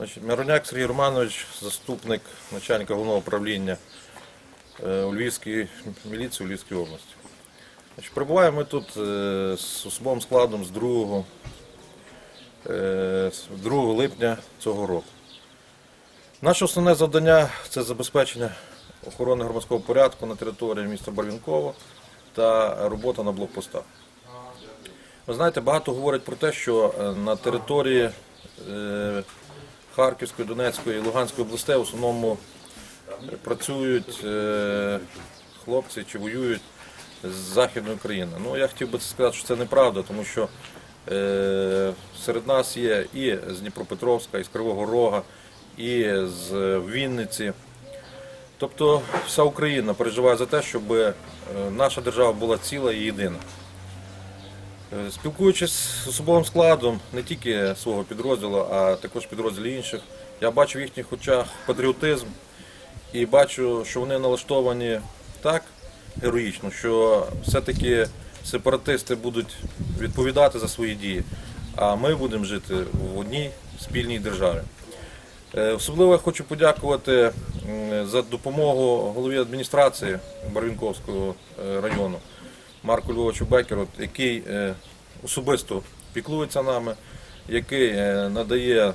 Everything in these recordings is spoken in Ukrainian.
Значить, Мироняк Сергій Романович, заступник начальника головного управління е, у Львівській міліції у Львівській області. Значить, перебуваємо ми тут е, з особовим складом з 2, е, 2 липня цього року. Наше основне завдання це забезпечення охорони громадського порядку на території міста Барвінково та робота на блокпостах. Ви знаєте, багато говорять про те, що е, на території е, Харківської, Донецької Луганської областей в основному працюють е, хлопці чи воюють з Західної України. Ну, я хотів би сказати, що це неправда, тому що е, серед нас є і з Дніпропетровська, і з Кривого Рога, і з Вінниці. Тобто вся Україна переживає за те, щоб е, наша держава була ціла і єдина. Е, Спілкуючись з особовим складом не тільки свого підрозділу, а також підрозділів інших, я бачу в їхніх очах патріотизм і бачу, що вони налаштовані так героїчно, що все-таки сепаратисти будуть відповідати за свої дії, а ми будемо жити в одній спільній державі. Е, Особливо я хочу подякувати за допомогу голові адміністрації Барвінковського е, району Марку Львовичу Бекеру, який е, особисто піклується нами, який е, надає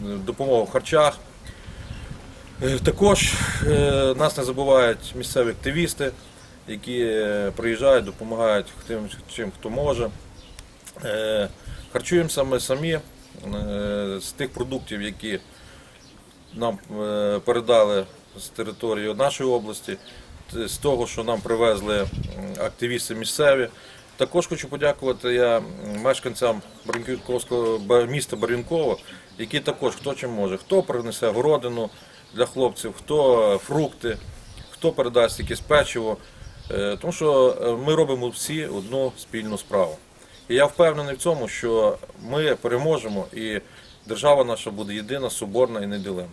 допомогу в харчах. Е, Також нас не забувають місцеві активісти, які приїжджають, допомагають тим, чим хто може. Харчуємося ми самі з тих продуктів, які нам передали з території нашої області, з того, що нам привезли активісти місцеві. Також хочу подякувати я мешканцям міста Барвінково, які також хто чим може, хто принесе городину для хлопців, хто фрукти, хто передасть якесь печиво. Е, Тому що е, ми робимо всі одну спільну справу. І я впевнений в цьому, що ми переможемо і держава наша буде єдина, соборна і неділима.